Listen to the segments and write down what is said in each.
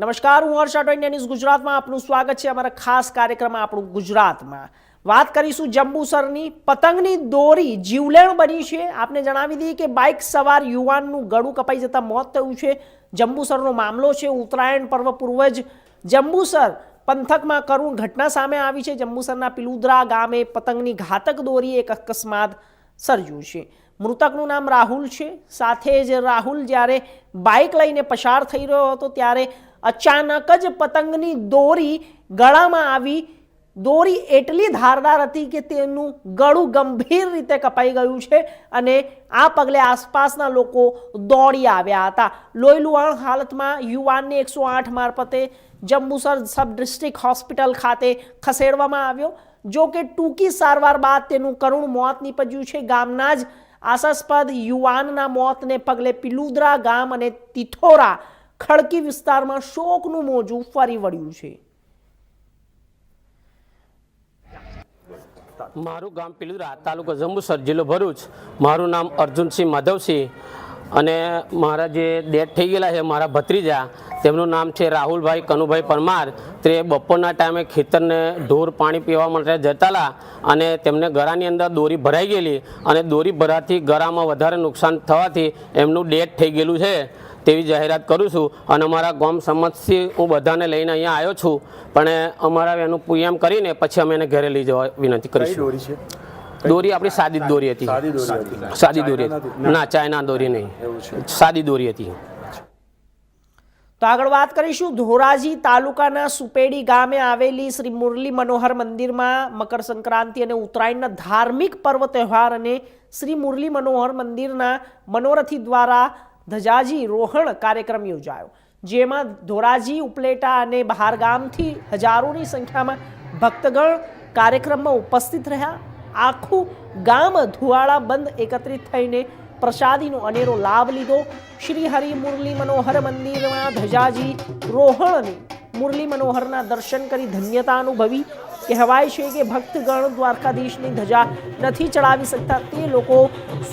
નમસ્કાર, હું હર્ષ આટો ઇન્ડિયા ન્યૂઝ ગુજરાતમાં આપનું સ્વાગત છે. અમારા ખાસ કાર્યક્રમમાં આપણું ગુજરાતમાં. વાત કરીશું જંબુસરની પતંગની દોરી જીવલેણ બની છે. આપને જણાવી દઈએ કે બાઇક સવાર યુવાનનું ગળું કપાઈ જતાં મોત થયું છે. જંબુસરનો મામલો છે. ઉત્તરાયણ પર્વ પૂર્વ જ જંબુસર પંથકમાં કરુણ ઘટના સામે આવી છે. જંબુસરના પિલુદ્રા ગામે પતંગની ઘાતક દોરી એક અકસ્માત સર્જ્યું છે. મૃતકનું નામ રાહુલ છે. સાથે જ રાહુલ જ્યારે બાઇક લઈને પસાર થઈ રહ્યો હતો, ત્યારે અચાનક જ પતંગની દોરી ગળામાં આવી. દોરી એટલી ધારદાર હતી કે તેનું ગળું ગંભીર રીતે કપાઈ ગયું છે અને આ પગલે આસપાસના લોકો દોડી આવ્યા હતા. લોહીલુહાણ હાલતમાં યુવાનને એકસો આઠ મારફતે જંબુસર સબ ડિસ્ટ્રિક્ટ હોસ્પિટલ ખાતે ખસેડવામાં આવ્યો. જો કે ટૂંકી સારવાર બાદ તેનું કરુણ મોત નીપજ્યું છે. ગામના જ આશાસ્પદ યુવાનના મોતને પગલે પિલુદરા ગામ અને તિથોરા ખડકી વિસ્તારમાં શોકનું મોજું ફરી વળ્યું છે. મારું ગામ પિલુરા, તાલુકો જંબુસર, જિલ્લો ભરૂચ. મારું નામ અર્જુનસિંહ માધવસિંહ. અને મારા જે ડેથ થઈ ગયેલા છે મારા ભત્રીજા તેમનું નામ છે રાહુલભાઈ કનુભાઈ પરમાર. તે બપોરના ટાઈમે ખેતરને ઢોર પાણી પીવા માટે જતા હતા અને તેમને ગળાની અંદર દોરી ભરાઈ ગયેલી અને દોરી ભરાથી ગળામાં વધારે નુકસાન થવાથી એમનું ડેથ થઈ ગયેલું છે તેવી જાહેરાત કરું છું. અને અમારા ગામ સમજથી હું બધાને લઈને અહીંયા આવ્યો છું. પણ અમારા એનું પૂયમ કરીને પછી અમે એને ઘરે લઈ જવા વિનંતી કરીશું. દોરી દોરી આપણી સાદી દોરી હતી. સાદી દોરી હતી? ના. ચાઇના દોરી નહીં. સાદી દોરી હતી. તો આગળ વાત કરીશું. ધોરાજી તાલુકાના સુપેડી ગામે આવેલી શ્રી મુરલી મનોહર મંદિરમાં મકર સંક્રાંતિ અને ઉત્તરાયણના ધાર્મિક પર્વ તહેવાર અને શ્રી મુરલી મનોહર મંદિરના મનોરથી દ્વારા ધજાજી રોહણ કાર્યક્રમ યોજાયો. જેમાં ધોરાજી ઉપલેટા અને બહારગામથી હજારોની સંખ્યામાં ભક્તગણ કાર્યક્રમમાં ઉપસ્થિત રહ્યા. આખું ગામ ધુવાળા બંધ એકત્રિત થઈને પ્રસાદીનો અનેરો લાભ લીધો. શ્રી હરિ મુરલી મનોહર મંદિરમાં ધજાજી રોહણની મુરલી મનોહરના દર્શન કરી ધન્યતા અનુભવી. કહેવાય છે કે ભક્તગણ દ્વારકાધીશની ધજા નથી ચડાવી શકતા. તે લોકો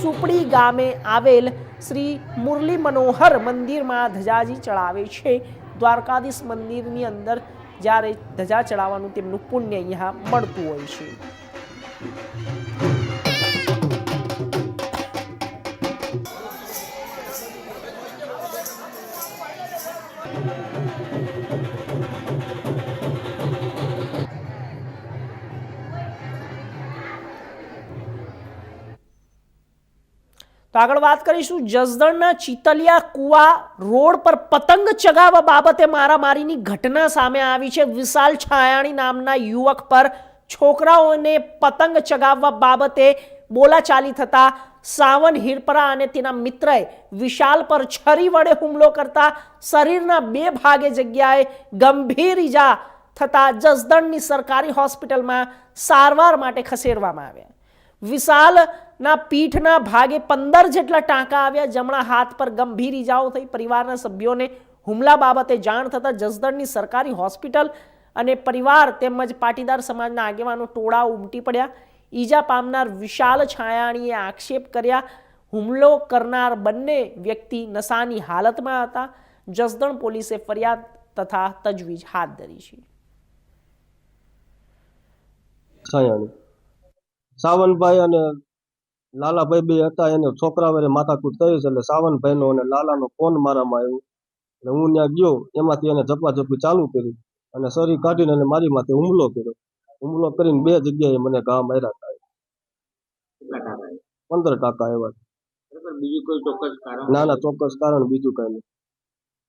સુપડી ગામે આવેલ શ્રી મુરલી મનોહર મંદિરમાં ધજાજી ચડાવે છે. દ્વારકાધીશ મંદિરની અંદર જ્યારે ધજા ચડાવવાનું તેમનું પુણ્ય અહીંયા મળતું હોય છે. તો આગળ વાત કરીશું જસદણના ચિતલિયા કુવા રોડ પર પતંગ ચગાવવા બાબતે મારામારીની ઘટના સામે આવી છે. વિશાલ છાયાણી નામના યુવક પર છોકરાઓને પતંગ ચગાવવા બાબતે બોલાચાલી થતા સાવન હિરપરા અને તેના મિત્રએ વિશાલ પર છરી વડે હુમલો કરતા શરીરના બે ભાગે જગ્યાએ ગંભીર ઈજા થતા જસદણની સરકારી હોસ્પિટલમાં સારવાર માટે ખસેડવામાં આવ્યા. વિશાલના પીઠના ભાગે પંદર જેટલા ટાંકા આવ્યા, જમણા હાથ પર ગંભીર ઈજાઓ થઈ. પરિવારના સભ્યોને હુમલા બાબતે જાણ થતાં જસદણની સરકારી હોસ્પિટલ અને પરિવાર તેમજ પાટીદાર સમાજના આગેવાનો ટોળા ઉમટી પડ્યા. ઈજા પામનાર વિશાલ છાયાણીએ આક્ષેપ કર્યા, હુમલો કરનાર બંને વ્યક્તિ નશાની હાલતમાં હતા. જસદણ પોલીસે ફરિયાદ તથા તજવીજ હાથ ધરી છે. સાવનભાઈ અને લાલાભાઈ બે હતા, એને છોકરા વડે માથાકૂટ થઈ છે એટલે સાવનભાઈનો અને લાલાનો ફોન મારામાં આવ્યો. એટલે હું ત્યાં ગયો, એમાંથી એને ઝપાઝપી ચાલુ કરી. અને સરી કાઢીને અને મારી માથે હુમલો કર્યો. હુમલો કરીને બે જગ્યાએ મને ઘા માર્યા હતા. પંદર ટાકા એવા. બીજું કોઈ ચોક્કસ કારણ? ના ના ચોક્કસ કારણ બીજું કઈ નહીં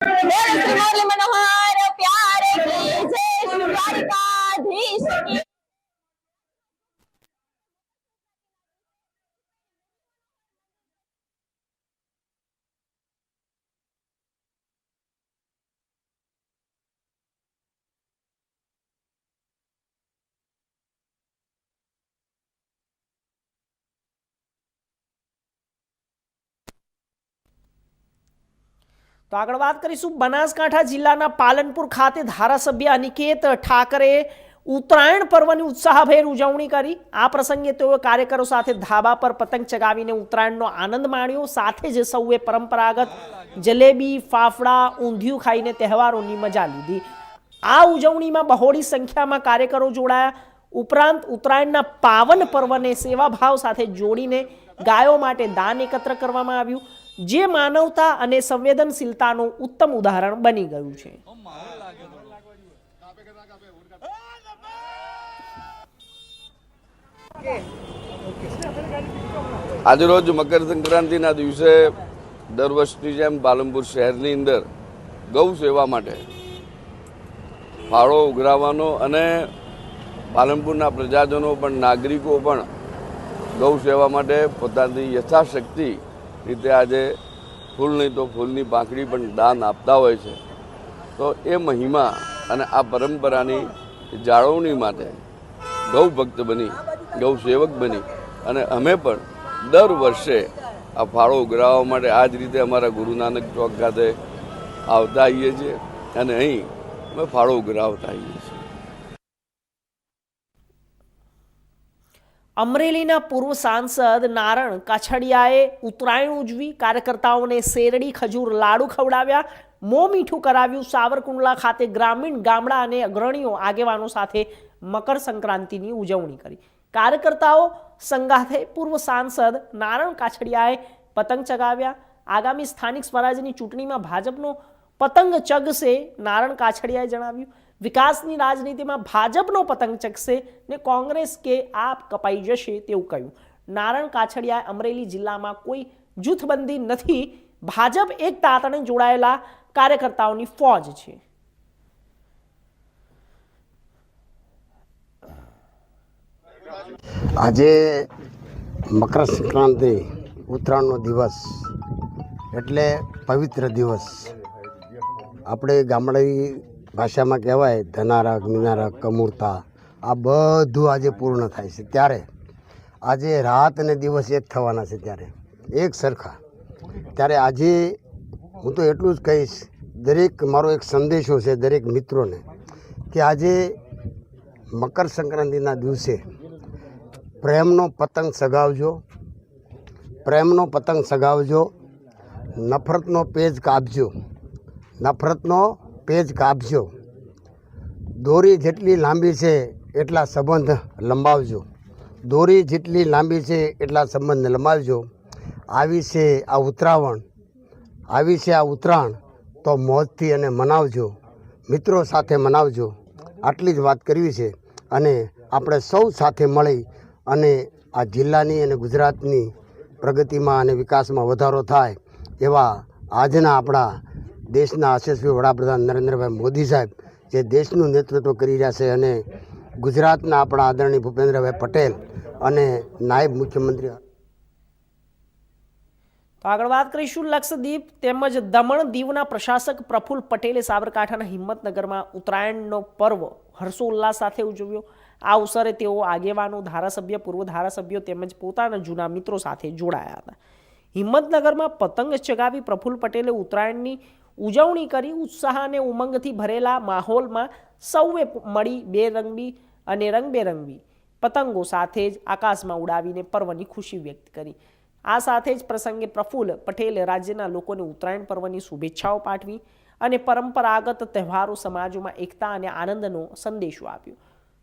બોલો શ્રી મુરલી મનોહર પ્યારે કી જય શ્રી દ્વારકાધીશ કી તો આગળ વાત કરીશું બનાસકાંઠા જિલ્લાના પાલનપુર ખાતે ધારાસભ્ય અનિકેત ઠાકરે ઉત્તરાયણ પર્વની ઉત્સાહભેર ઉજવણી કરી. આ પ્રસંગે તેઓએ કાર્યકરો સાથે ધાબા પર પતંગ ચગાવીને ઉત્તરાયણનો આનંદ માણ્યો. સાથે જ સૌએ પરંપરાગત જલેબી, ફાફડા, ઊંધિયું ખાઈને તહેવારોની મજા લીધી. આ ઉજવણીમાં બહોળી સંખ્યામાં કાર્યકરો જોડાયા. ઉપરાંત ઉત્તરાયણના પાવન પર્વને સેવાભાવ સાથે જોડીને ગાયો માટે દાન એકત્ર કરવામાં આવ્યું. જે માનવતા અને સંવેદનશીલતાનું ઉત્તમ ઉદાહરણ બની ગયું છે. આજરોજ મકર સંક્રાંતિના દિવસે દર વર્ષની જેમ પાલનપુર શહેરની અંદર ગૌ સેવા માટે ફાળો ઉઘરાવવાનો અને પાલનપુરના પ્રજાજનો પણ નાગરિકો પણ ગૌ સેવા માટે પોતાની યથાશક્તિ રીતે આજે ફૂલ નહીં તો ફૂલની પાંખડી પણ દાન આપતા હોય છે. તો એ મહિમા અને આ પરંપરાની જાળવણી માટે ગૌ ભક્ત બની, ગૌ સેવક બની અને અમે પણ દર વર્ષે આ ફાળો ઉઘરાવવા માટે આ જ રીતે અમારા ગુરુ નાનક ચોક ખાતે આવતા આવીએ છીએ અને અહીં અમે ફાળો ઉઘરાવતા આવીએ છીએ. અમરેલીના પૂર્વ સાંસદ નારણ કાછડિયાએ ઉત્તરાયણ ઉજવી કાર્યકર્તાઓને શેરડી, ખજૂર, લાડુ ખવડાવ્યા. મોં મીઠું કરાવ્યું સાવરકુંડલા ખાતે ગ્રામીણ, ગામડા અને અગ્રણીઓ આગેવાનો સાથે મકર સંક્રાંતિની ઉજવણી કરી. કાર્યકર્તાઓ સંગાથે પૂર્વ સાંસદ નારણ કાછડિયાએ પતંગ ચગાવ્યા. આગામી સ્થાનિક સ્વરાજ્યની ચૂંટણીમાં ભાજપનો પતંગ ચગશે નારણ કાછડિયાએ જણાવ્યું. વિકાસની રાજનીતિમાં ભાજપનો પતંગ ચકશે ને કોંગ્રેસ કે આપ કપાઈ જશે તેવું કહ્યું. નારણ કાછડિયાએ અમરેલી જિલ્લામાં કોઈ જૂથબંધી નથી. ભાજપ એક તાતણે જોડાયેલા કાર્યકર્તાઓની ફોજ છે. આજે મકર સંક્રાંતિ ઉત્તરાયણનો દિવસ એટલે પવિત્ર દિવસ. આપણે ગામડાની ભાષામાં કહેવાય ધનારક, મિનારક, કમૂરતા. આ બધું આજે પૂર્ણ થાય છે. ત્યારે આજે રાત અને દિવસ એક થવાના છે ત્યારે. એક સરખા. ત્યારે આજે હું તો એટલું જ કહીશ, દરેક મારો એક સંદેશો છે દરેક મિત્રોને, કે આજે મકર સંક્રાંતિના દિવસે પ્રેમનો પતંગ સગાવજો, પ્રેમનો પતંગ સગાવજો, નફરતનો પેજ કાપજો, નફરતનો પેજ કાપજો. દોરી જેટલી લાંબી છે એટલા સંબંધ લંબાવજો. દોરી જેટલી લાંબી છે એટલા સંબંધ લંબાવજો. આવી છે આ ઉત્તરાવણ આવી છે આ ઉત્તરાયણ. તો મોજથી અને મનાવજો. મિત્રો સાથે મનાવજો. આટલી જ વાત કરવી છે. અને આપણે સૌ સાથે મળી અને આ જિલ્લાની અને ગુજરાતની પ્રગતિમાં અને વિકાસમાં વધારો થાય એવા આજના આપણા દેશના યશસ્વી વડાપ્રધાન નરેન્દ્રભાઈ મોદી સાહેબ જે દેશનું નેતૃત્વ કરી રહ્યા છે અને ગુજરાતના આપણા આદરણીય ભૂપેન્દ્રભાઈ પટેલ અને નાયબ મુખ્યમંત્રી તો આગળ વાત કરીશું લક્ષદ્વીપ તેમજ દમણ દીવના પ્રશાસક પ્રફુલ્લ પટેલે સાબરકાંઠાના હિંમતનગરમાં ઉત્તરાયણનો પર્વ હર્ષોલ્લાસ સાથે ઉજવ્યો. આ અવસરે તેઓ આગેવાનો, ધારાસભ્ય, પૂર્વ ધારાસભ્યો તેમજ પોતાના જૂના મિત્રો સાથે જોડાયા હતા. હિંમતનગરમાં પતંગ ચગાવી પ્રફુલ્લ પટેલે ઉત્તરાયણની ઉજવણી કરી ઉત્સાહ અને ઉમંગથી ભરેલા માહોલમાં સૌએ મળી બેરંગી અને રંગબેરંગી પતંગો સાથે જ આકાશમાં ઉડાવીને પર્વની ખુશી વ્યક્ત કરી. આ સાથે જ પ્રસંગે પ્રફુલ્લ પટેલે રાજ્યના લોકોને ઉત્તરાયણ પર્વની શુભેચ્છાઓ પાઠવી અને પરંપરાગત તહેવારો સમાજોમાં એકતા અને આનંદનો સંદેશો આપ્યો.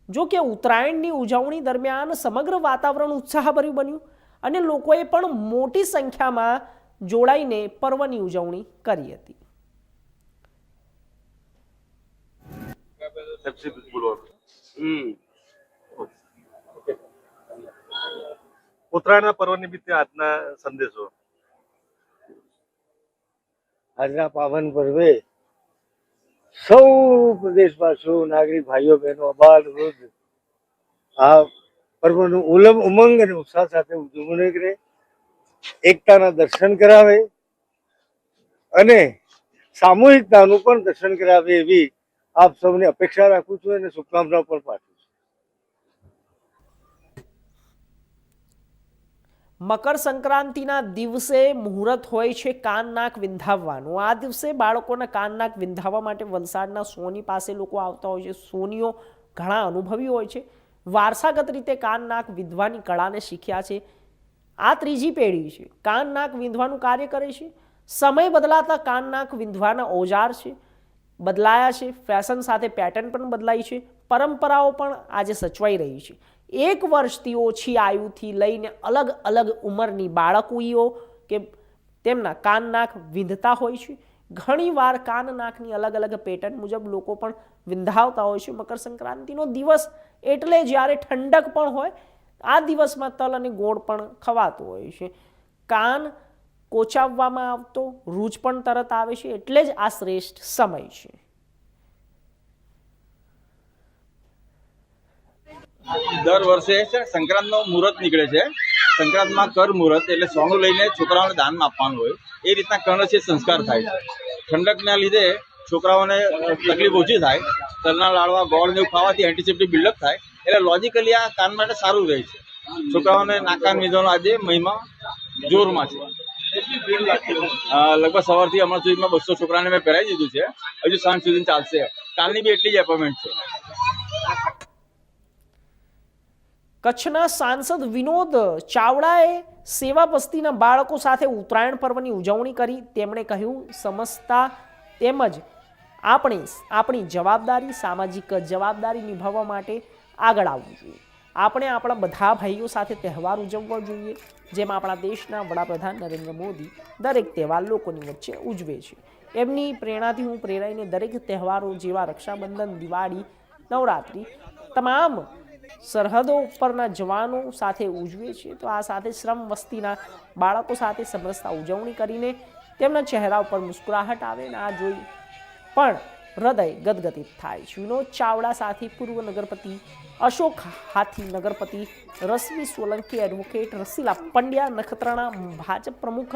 જો કે ઉત્તરાયણની ઉજવણી દરમિયાન સમગ્ર વાતાવરણ ઉત્સાહભર્યું બન્યું અને લોકોએ પણ મોટી સંખ્યામાં જોડાઈને પર્વની ઉજવણી કરી હતી. ઉત્તરાયણના પર્વ નિમિત્તે આજના સંદેશો. આજના પાવન પર્વે સૌ પ્રદેશવાસીઓ નાગરિક ભાઈઓ બહેનો અબાલ વૃદ્ધ આ પર્વનું ઉલમ ઉમંગ અને ઉત્સાહ સાથે ઉજવણી કરે એકતાના દર્શન કરાવે અને સામૂહિકતાનું પણ દર્શન કરાવે એવી આપ સૌની અપેક્ષા રાખું છું અને શુભકામનાઓ પણ પાઠવું મકર સંક્રાંતિના દિવસે મુહૂર્ત હોય છે કાન નાક વિંધાવવાનું. આ દિવસે બાળકોના કાન નાક વિંધાવવા માટે વલસાડના સોની પાસે લોકો આવતા હોય છે. સોનીઓ ઘણા અનુભવી હોય છે. વારસાગત રીતે કાન નાક વિંધવાની કળાને શીખ્યા છે. આ ત્રીજી પેઢી છે. કાન નાક વિંધવાનું કાર્ય કરે છે. સમય બદલાતા કાન નાક વિંધવાના ઓજાર છે. બદલાયા છે ફેશન સાથે પેટર્ન પણ બદલાઈ છે, પરંપરાઓ પણ આજે સચવાઈ રહી છે. એક વર્ષથી ઓછી આયુથી લઈને અલગ અલગ ઉંમરની બાળકોઈઓ કે તેમના કાન નાક વિંધતા હોય છે. ઘણીવાર કાન નાકની અલગ અલગ પેટર્ન મુજબ લોકો પણ વિંધાવતા હોય છે મકર સંક્રાંતિનો દિવસ એટલે જ્યારે ઠંડક પણ હોય, આ દિવસમાં તલ અને ગોળ પણ ખવાતું હોય છે. કાન કોચાવવામાં આવતો, રૂજ પણ તરત આવે છે, એટલે જ આ શ્રેષ્ઠ સમય છે. દર વર્ષે સંક્રાંતનો મુહૂર્ત નીકળે છે. સંક્રાંતમાં કર મુહૂર્ત એટલે સોનું લઈને છોકરાઓને દાનમાં આપવાનું હોય. એ રીતના કર્ણશીલ સંસ્કાર થાય છે. ઠંડકના લીધે છોકરાઓને તકલીફ ઓછી થાય. તલના લાડવા, ગોળ ને એવું ખાવાથી એન્ટીસેપ્ટિક બિલ્ડઅપ થાય. એટલે લોજિકલી આ કાન માટે સારું રહે છે. છોકરાઓને નાકાન વિધવાનો આજે મહિમા જોરમાં છે. લગભગ સવારથી હમણાં સુધીમાં બસો છોકરાને મેં પહેરાવી દીધું છે. હજુ સાંજ સુધી ચાલશે. કાલની બી એટલી જ એપોઇન્ટમેન્ટ છે. કચ્છના સાંસદ વિનોદ ચાવડાએ સેવા બસ્તીના બાળકો સાથે ઉત્તરાયણ પર્વની ઉજવણી કરી. તેમણે કહ્યું સમજતા તેમજ આપણે, આપણી જવાબદારી સામાજિક જવાબદારી નિભાવવા માટે આગળ આવવું જોઈએ. આપણે આપણા બધા ભાઈઓ સાથે તહેવાર ઉજવવો જોઈએ, જેમ આપણા દેશના વડાપ્રધાન નરેન્દ્ર મોદી દરેક તહેવાર લોકોની વચ્ચે ઉજવે છે. એમની પ્રેરણાથી હું પ્રેરાઈને દરેક તહેવારો જેવા રક્ષાબંધન, દિવાળી, નવરાત્રિ તમામ સરહદો ઉપરના જવાનો સાથે ઉજવે છે તો આ સાથે શ્રમ વસ્તીના બાળકો સાથે સમરસતા ઉજવણી કરીને તેમના ચહેરા ઉપર મુસ્કુરાહટ આવે ને આ જોઈ પણ હૃદય ગદગદિત થાય. છે ચાવડા સાથે પૂર્વ નગરપતિ અશોક હાથી નગરપતિ રશ્મિ સોલંકી એડવોકેટ રસીલા પંડ્યા નખત્રાણા ભાજપ પ્રમુખ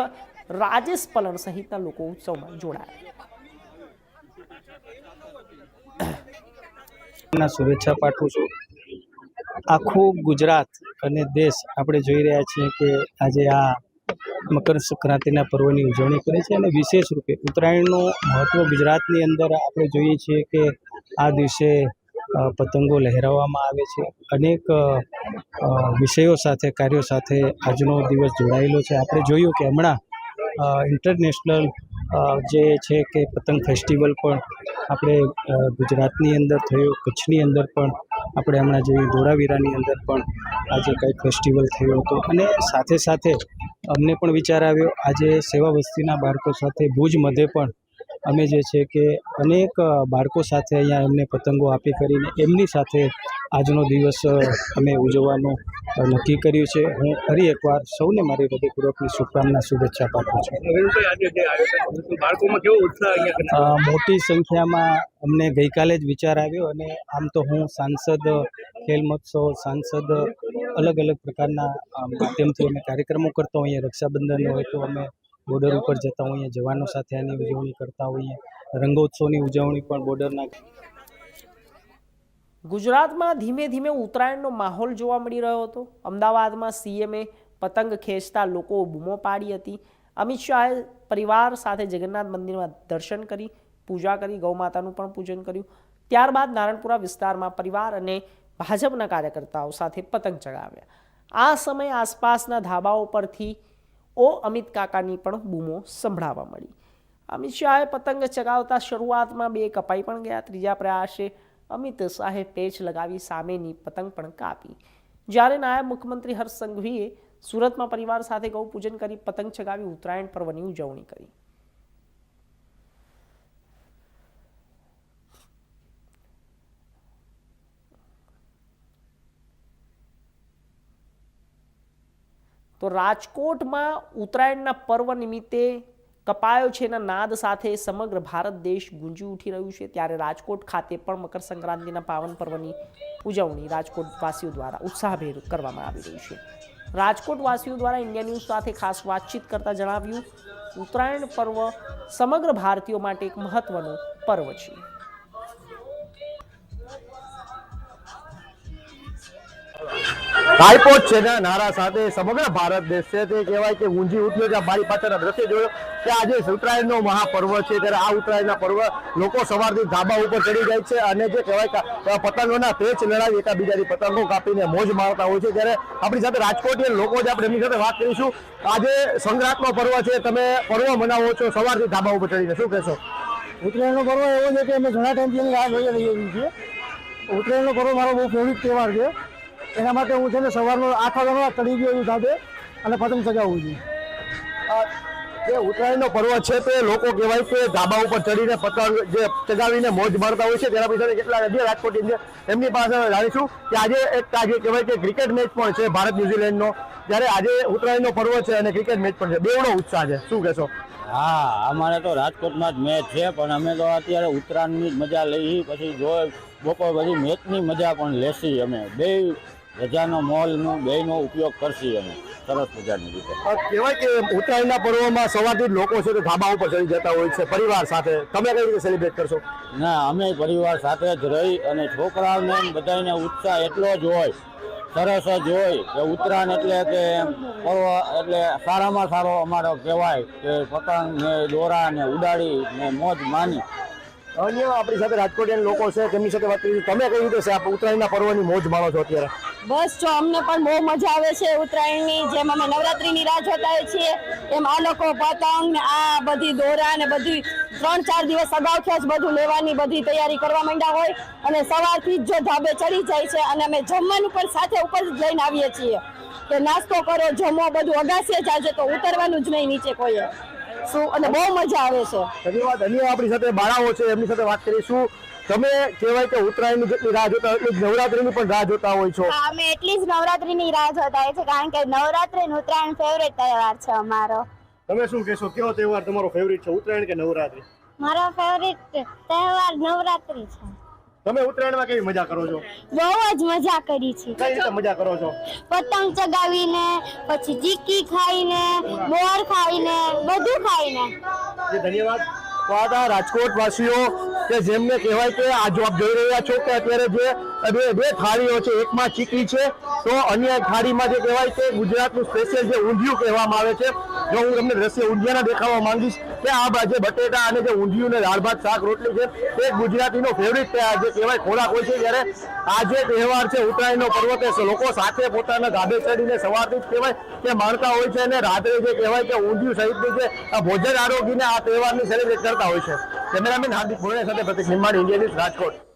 રાજેશ પલણ સહિતના લોકો ઉત્સવમાં જોડાયા. શુભેચ્છા પાઠવું છું. આખું ગુજરાત અને દેશ આપણે જોઈ રહ્યા છીએ કે આજે આ મકર સંક્રાંતિના પર્વની ઉજવણી કરે છે અને વિશેષ રૂપે ઉત્તરાયણનું મહત્ત્વ ગુજરાતની અંદર આપણે જોઈએ છીએ કે આ દિવસે પતંગો લહેરાવવામાં આવે છે. અનેક વિષયો સાથે, કાર્યો સાથે આજનો દિવસ જોડાયેલો છે. આપણે જોયું કે હમણાં ઇન્ટરનેશનલ જે છે કે પતંગ ફેસ્ટિવલ પણ આપણે ગુજરાતની અંદર થયો, કચ્છની અંદર પણ આપણે હમણાં જોયું ધોળાવીરાની અંદર પણ આજે કંઈક ફેસ્ટિવલ થયો હતો. અને સાથે સાથે અમને પણ વિચાર આવ્યો આજે સેવા વસ્તીના બાળકો સાથે ભુજ મધ્યે પણ અમે જે છે કે અનેક બાળકો સાથે અહીંયા એમને પતંગો આપી કરીને એમની સાથે આજનો દિવસ અમે ઉજવવાનું નક્કી કર્યું છે. હું ફરી એકવાર સૌને મારી હૃદયપૂર્વકની શુભકામના શુભેચ્છા પાઠવું છું. મોટી સંખ્યામાં અમને ગઈકાલે જ વિચાર આવ્યો અને આમ તો હું સાંસદ ખેલ મહોત્સવ સાંસદ અલગ અલગ પ્રકારના માધ્યમથી અમે કાર્યક્રમો કરતા હોઈએ. રક્ષાબંધન હોય તો અમે બોર્ડર ઉપર જતા હોઈએ, જવાનો સાથે આની ઉજવણી કરતા હોઈએ. રંગોત્સવની ઉજવણી પણ બોર્ડરના ગુજરાતમાં ધીમે ધીમે ઉત્તરાયણનો માહોલ જોવા મળી રહ્યો હતો. અમદાવાદમાં સીએમએ પતંગ ખેંચતા લોકો બૂમો પાડી હતી. અમિત શાહે પરિવાર સાથે જગન્નાથ મંદિરમાં દર્શન કરી, પૂજા કરી, ગૌમાતાનું પણ પૂજન કર્યું. ત્યારબાદ નારણપુરા વિસ્તારમાં પરિવાર અને ભાજપના કાર્યકર્તાઓ સાથે પતંગ ચગાવ્યા. આ સમય આસપાસના ધાબાઓ પરથી ઓ અમિત કાકાની પણ બૂમો સંભળાવા મળી. અમિત શાહે પતંગ ચગાવતા શરૂઆતમાં બે કપાઈ પણ ગયા, ત્રીજા પ્રયાસે અમિત શાહે પેચ લગાવી સામેની પતંગ પણ કાપી. જ્યારે નાયબ મુખ્યમંત્રી હર્ષ સંઘવીએ સુરતમાં પરિવાર સાથે ગૌ પૂજન કરી પતંગ ચગાવી ઉત્તરાયણ પર્વની ઉજવણી કરી. તો રાજકોટમાં ઉત્તરાયણના પર્વ નિમિત્તે કપાયો છે એના નાદ સાથે સમગ્ર ભારત દેશ ગુંજી ઉઠી રહ્યું છે. ત્યારે રાજકોટ ખાતે પણ મકર સંક્રાંતિના પાવન પર્વની ઉજવણી રાજકોટવાસીઓ દ્વારા ઉત્સાહભેર કરવામાં આવી રહી છે. રાજકોટવાસીઓ દ્વારા ઇન્ડિયા ન્યૂઝ સાથે ખાસ વાતચીત કરતાં જણાવ્યું, ઉત્તરાયણ પર્વ સમગ્ર ભારતીયો માટે એક મહત્વનું પર્વ છે. કાયપોટ છે ને નારા સાથે સમગ્ર ભારત દેશ છે. તે કહેવાય કે ઊંઝી ઉઠ્યો છે મારી પાછળના દ્રશ્ય જોયો. કે આજે ઉત્તરાયણનો મહાપર્વ છે, ત્યારે આ ઉત્તરાયણના પર્વ લોકો સવારથી ધાબા ઉપર ચડી જાય છે અને જે કહેવાય કે પતંગોના પેચ લડાવી એકાબીજાની પતંગો કાપીને મોજ મારતા હોય છે. ત્યારે આપણી સાથે રાજકોટીય લોકો જ આપણે એમની સાથે વાત કરીશું. આજે સંક્રાંતનો પર્વ છે. તમે પર્વ મનાવો છો, સવારથી ધાબા ઉપર ચડીને. શું કહેશો? ઉત્તરાયણનો પર્વ એવો છે કે અમે ઘણા ટાઈમથી રાહ જોઈ રહીએ છીએ. ઉત્તરાયણનો પર્વ મારો બહુ ફેવરિટ તહેવાર છે. એના માટે હું છે ને સવારનો આઠ ગણવા ચડી ગયો છું સાથે અને પતંગ સજાવું છું. જે ઉત્તરાયણનો પર્વ છે તે લોકો કહેવાય કે ધાબા ઉપર ચડીને પતંગ જે ચગાવીને મોજ મારતા હોય છે તેના પછી કેટલા હજી રાજકોટ ટીમ છે એમની પાસે જાણીશું કે આજે એક આજે કહેવાય કે ક્રિકેટ મેચ પણ છે ભારત ન્યુઝીલેન્ડનો. જ્યારે આજે ઉત્તરાયણનો પર્વ છે અને ક્રિકેટ મેચ પણ છે. બેવડો ઉત્સાહ છે. શું કહેશો? હા અમારે તો રાજકોટમાં જ મેચ છે પણ અમે તો અત્યારે ઉત્તરાયણની જ મજા લઈ પછી જો બપોર પછી મેચની મજા પણ લેશી અમે. બે રજાનો મોલનો બેનો ઉપયોગ કરશી અમે. સરસ મજાની રીતે. કહેવાય કે ઉત્તરાયણના પર્વમાં સવારથી લોકો છે તો ધાબા ઉપર ચડી જતા હોય છે પરિવાર સાથે. તમે કઈ રીતે સેલિબ્રેટ કરશો? ના અમે પરિવાર સાથે જ રહી અને છોકરાઓને બધાને ઉત્સાહ એટલો જ હોય સરસ જ હોય કે ઉત્તરાયણ એટલે કે પર્વ એટલે સારામાં સારો અમારો કહેવાય કે પતંગ ને દોરા ને ઉડાડી ને મોજ માની અન્ય આપણી સાથે રાજકોટિયન લોકો છે, તેમની સાથે વાત કરીશું. તમે કઈ રીતે છે ઉત્તરાયણના પર્વની મોજ માણો છો અત્યારે? બસ જો અમને પણ બહુ મજા આવે છે ઉત્તરાયણની, જેમ અમે નવરાત્રીની રાહ જોતા છીએ, એમ આ લોકો પતંગ આ બધી દોરા ને બધી ત્રણ ચાર દિવસ અગાઉથી જ બધું લેવાની બધી તૈયારી કરવા માંડ્યા હોય અને સવારથી જ જો ધાબે ચડી જાય છે અને અમે જમવાનું પણ સાથે ઉપર જ લઈને આવીએ છીએ. કે નાસ્તો કરો, જમો, બધું અગાસીએ જ આજે તો ઉતરવાનું જ નહીં નીચે કોઈએ. શું? અને બહુ મજા આવે છે. ધન્યવાદ ધન્યવાદ આપણી સાથે બાળાઓ છે એમની સાથે વાત કરીશું. તમે કહેવાય કે ઉત્તરાયણની જેટલી રાહ જોતા એટલી જ નવરાત્રીની પણ રાહ જોતા હોય છો. અમે એટલી જ નવરાત્રીની રાહ જોતા હોય છે કારણ કે નવરાત્રી અને ઉત્તરાયણ ફેવરેટ તહેવાર છે અમારો. તમે શું કહેશો કેવો તહેવાર તમારો ફેવરેટ છે ઉત્તરાયણ કે નવરાત્રી? મારો ફેવરેટ તહેવાર નવરાત્રી છે. તમે ઉત્તરાયણમાં કેવી મજા કરો છો? બહુ જ મજા કરી છે. કઈ રીતે મજા કરો છો? પતંગ ચગાવીને પછી ચીકી ખાઈને મોર ખાઈને બધું ખાઈને. ધન્યવાદ. તો રાજકોટ વાસીઓ કે જેમને કહેવાય કે આ જો આપ જોઈ રહ્યા છો કે અત્યારે જે બે બે થાળીઓ છે એકમાં ચીકી છે તો અન્ય થાળીમાં જે કહેવાય કે ગુજરાતનું સ્પેશિયલ જે ઊંધિયું કહેવામાં આવે છે જો હું તમને દ્રશ્ય ઊંધિયાના દેખાવા માંગીશ કે આ બા- જે બટેટા અને જે ઊંધિયું ને દાળ ભાત, શાક, રોટલી છે, તે ગુજરાતીનો ફેવરિટ જે કહેવાય ખોરાક હોય છે જ્યારે આ જે તહેવાર છે, ઉત્તરાયણનો પર્વ તે લોકો સાથે પોતાના ધાબે ચડીને સવારથી જ કહેવાય કે માણતા હોય છે અને રાત્રે જે કહેવાય કે ઊંધિયું સહિતનું જે આ ભોજન આરોગીને આ તહેવારની સેલિબ્રેટ કરતા હોય છે. કેમેરામેન હાર્દિક ભોળે સાથે પ્રતિક નિમ્માણી ઇન્ડિયા ન્યૂઝ રાજકોટ.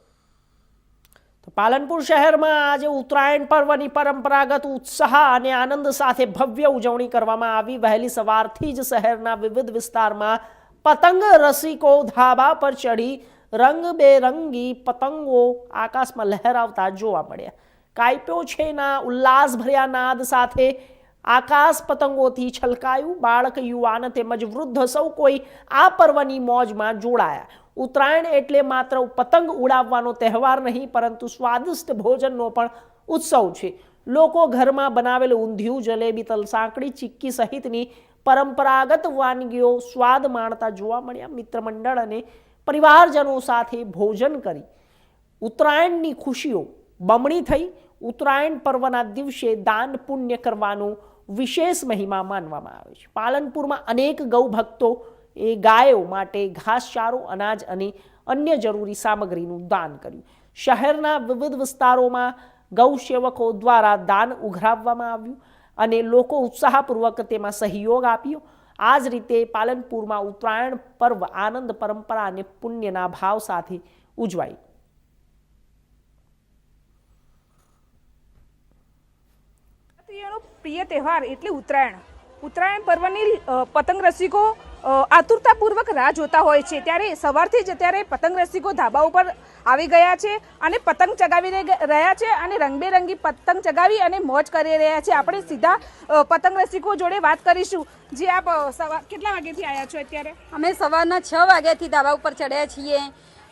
પાલનપુર શહેરમાં આજે ઉત્તરાયણ પર્વની પરંપરાગત ઉત્સાહ અને આનંદ સાથે ભવ્ય ઉજવણી કરવામાં આવી. વહેલી સવારથી જ શહેરના વિવિધ વિસ્તારમાં પતંગ રસિકો ધાબા પર ચડી રંગબેરંગી પતંગો આકાશમાં લહેરાવતા જોવા મળ્યા. કાયપ્યો છેના ઉલ્લાસભર્યા નાદ સાથે આકાશ પતંગોથી છલકાયું. બાળક, યુવાન તેમજ વૃદ્ધ સૌ કોઈ આ પર્વની મોજમાં જોડાયા. ઉત્તરાયણ એટલે માત્ર પતંગ ઉડાવવાનો તહેવાર નહીં, પરંતુ સ્વાદિષ્ટ ભોજનનો પણ ઉત્સવ છે. લોકો ઘરમાં બનાવેલ ઊંધિયું, જલેબી તલસાંકડી ચીક્કી સહિતની પરંપરાગત વાનગીઓ સ્વાદ માણતા જોવા મળ્યા. મિત્રમંડળ અને પરિવારજનો સાથે ભોજન કરી. ઉત્તરાયણની ખુશીઓ બમણી થઈ. ઉત્તરાયણ પર્વના દિવસે દાન પુણ્ય કરવાનો વિશેષ મહિમા માનવામાં આવે છે. પાલનપુરમાં અનેક ગૌ ભક્તો એ ગાયો માટે ઘાસચારો અનાજ અને અન્ય જરૂરી સામગ્રીનું દાન કર્યું. શહેરના વિવિધ વિસ્તારોમાં ગૌસેવકો દ્વારા દાન ઉઘરાવવામાં આવ્યું અને લોકો ઉત્સાહપૂર્વક તેમાં સહયોગ આપ્યો. આ જ રીતે પાલનપુરમાં ઉત્તરાયણ પર્વ આનંદ પરંપરા અને પુણ્યના ભાવ સાથે ઉજવાય. પ્રિય તહેવાર એટલે ઉત્તરાયણ. ઉત્તરાયણ પર્વની પતંગ રસિકો આતુરતાપૂર્વક રાહ જોતા હોય છે. ત્યારે સવારથી જ અત્યારે પતંગ રસિકો ધાબા ઉપર આવી ગયા છે અને પતંગ ચગાવી રહ્યા છે અને રંગબેરંગી પતંગ ચગાવી અને મોજ કરી રહ્યા છે. આપણે સીધા પતંગ રસિકો જોડે વાત કરીશું. જે આપ સવાર કેટલા વાગ્યાથી આવ્યા છો અત્યારે? અમે સવારના છ વાગ્યાથી ધાબા ઉપર ચડ્યા છીએ.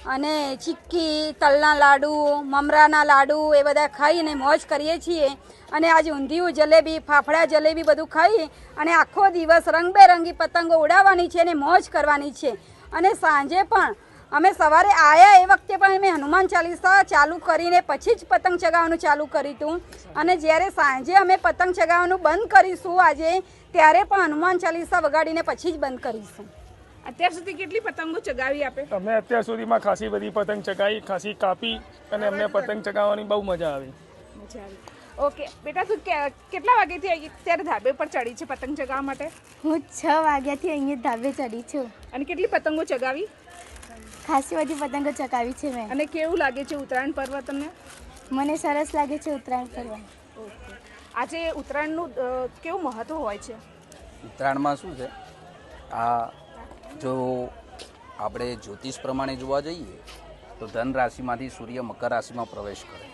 અને ચીક્કી, તલના લાડુ, મમરાના લાડુ એ બધા ખાઈને મોજ કરીએ છીએ. અને આજે ઊંધિયું, જલેબી, ફાફડા, જલેબી બધું ખાઈ અને આખો દિવસ રંગબેરંગી પતંગો ઉડાવવાની છે અને મોજ કરવાની છે. અને સાંજે પણ અમે સવારે આવ્યા એ વખતે પણ અમે હનુમાન ચાલીસા ચાલુ કરીને પછી જ પતંગ ચગાવવાનું ચાલુ કર્યું હતું અને જ્યારે સાંજે અમે પતંગ ચગાવવાનું બંધ કરીશું આજે, ત્યારે પણ હનુમાન ચાલીસા વગાડીને પછી જ બંધ કરીશું. અત્યાર સુધી કેટલી પતંગો ચગાવી આપે? અમે અત્યાર સુધીમાં ખાસી બધી પતંગ ચગાવી ખાસી કાપી અને અમને પતંગ ચગાવવાની બહુ મજા આવી. મજા આવી. ઓકે બેટા તું કેટલા વાગ્યાથી અત્યારે ત્યારે ધાબે પર ચડી છે પતંગ ચગાવવા માટે? હું છ વાગ્યાથી અહીંયા ધાબે ચડી છું. અને કેટલી પતંગો ચગાવી? ખાસી બધી પતંગો ચગાવી છે મેં. અને કેવું લાગે છે ઉત્તરાયણ પર્વ તમને? મને સરસ લાગે છે ઉત્તરાયણ પર્વ. ઓકે. આજે ઉત્તરાયણનું કેવું મહત્વ હોય છે? ઉત્તરાયણમાં શું છે? આ જો આપણે જ્યોતિષ પ્રમાણે જોવા જઈએ, તો ધન રાશિમાંથી સૂર્ય મકર રાશિમાં પ્રવેશ કરે.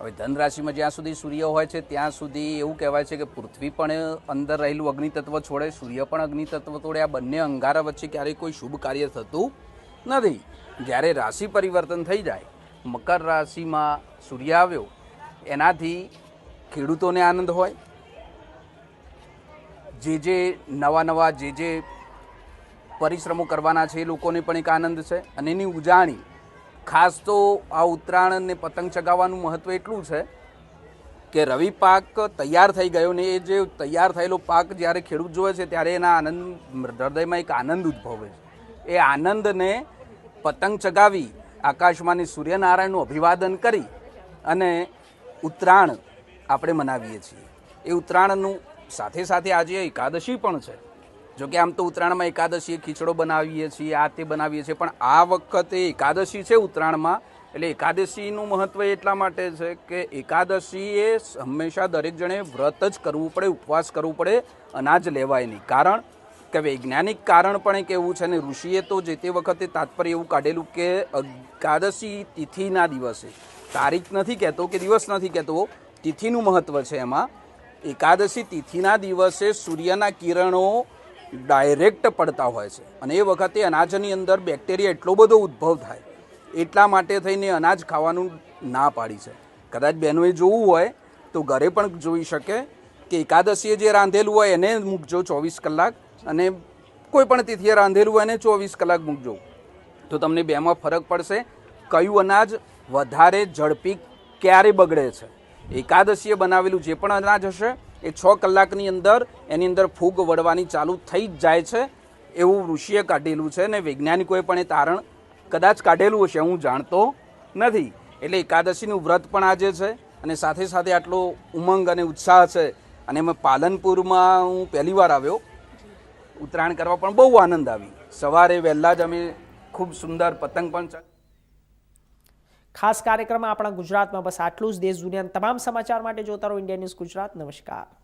હવે ધન રાશિમાં જ્યાં સુધી સૂર્ય હોય છે, ત્યાં સુધી એવું કહેવાય છે કે પૃથ્વી પણ અંદર રહેલું અગ્નિતત્વ છોડે, સૂર્ય પણ અગ્નિતત્વ તોડે. આ બંને અંગારા વચ્ચે ક્યારેય કોઈ શુભ કાર્ય થતું નથી. જ્યારે રાશિ પરિવર્તન થઈ જાય, મકર રાશિમાં સૂર્ય આવ્યો, એનાથી ખેડૂતોને આનંદ હોય. જે જે નવા નવા જે જે પરિશ્રમો કરવાના છે એ લોકોને પણ એક આનંદ છે. અને એની ઉજાણી, ખાસ તો આ ઉત્તરાયણ અને પતંગ ચગાવવાનું મહત્ત્વ એટલું છે કે રવિ પાક તૈયાર થઈ ગયો ને એ જે તૈયાર થયેલો પાક જ્યારે ખેડૂત જોવે છે ત્યારે એના આનંદ, હૃદયમાં એક આનંદ ઉદ્ભવે છે. એ આનંદને પતંગ ચગાવી, આકાશમાંની સૂર્યનારાયણનું અભિવાદન કરી અને ઉત્તરાયણ આપણે મનાવીએ છીએ. એ ઉત્તરાયણનું સાથે સાથે આજે એકાદશી પણ છે. જો કે આમ તો ઉત્તરાયણમાં એકાદશી ખીચડો બનાવીએ છીએ, આ તે બનાવીએ છીએ, પણ આ વખતે એકાદશી છે ઉત્તરાયણમાં. એટલે એકાદશીનું મહત્ત્વ એટલા માટે છે કે એકાદશી એ હંમેશા દરેક જણે વ્રત જ કરવું પડે, ઉપવાસ કરવું પડે, અનાજ લેવાય નહીં. કારણ કે વૈજ્ઞાનિક કારણ પણ એક એવું છે ને, ઋષિએ તો જે તે વખતે તાત્પર્ય એવું કાઢેલું કે એકાદશી તિથિના દિવસે. તારીખ નથી કહેતો કે દિવસ નથી કહેતો, તિથિનું મહત્ત્વ છે એમાં. એકાદશી તિથિના દિવસે સૂર્યના કિરણો ડાયરેક્ટ પડતા હોય છે. અને એ વખતે અનાજની અંદર બેક્ટેરિયા એટલો બધો ઉદ્ભવ થાય, એટલા માટે થઈને અનાજ ખાવાનું ના પાડી છે. કદાચ બહેનોએ જોવું હોય તો ઘરે પણ જોઈ શકે કે એકાદશીએ જે રાંધેલું હોય એને મૂકજો ચોવીસ કલાક અને કોઈ પણ તિથિએ રાંધેલું હોય એને ચોવીસ કલાક મૂકજો. તો તમને બેમાં ફરક પડશે કયું અનાજ વધારે ઝડપી ક્યારે બગડે છે. એકાદશીએ બનાવેલું જે પણ અનાજ હશે એ છ કલાકની અંદર એની અંદર ફૂગ વળવાની ચાલુ થઈ જ જાય છે, એવું ઋષિએ કાઢેલું છે અને વૈજ્ઞાનિકોએ પણ એ તારણ કદાચ કાઢેલું હશે, હું જાણતો નથી. એટલે એકાદશીનું વ્રત પણ આજે છે અને સાથે સાથે આટલો ઉમંગ અને ઉત્સાહ છે અને એમાં પાલનપુરમાં હું પહેલી વાર આવ્યો. ઉત્તરાયણ કરવા પણ બહુ આનંદ આવી. સવારે વહેલા જ અમે ખૂબ સુંદર પતંગ પણ ચગ- ખાસ કાર્યક્રમમાં આપણા ગુજરાતમાં. બસ આટલું જ. દેશ દુનિયાના તમામ સમાચાર માટે જોતા રહો. India news Gujarat. નમસ્કાર.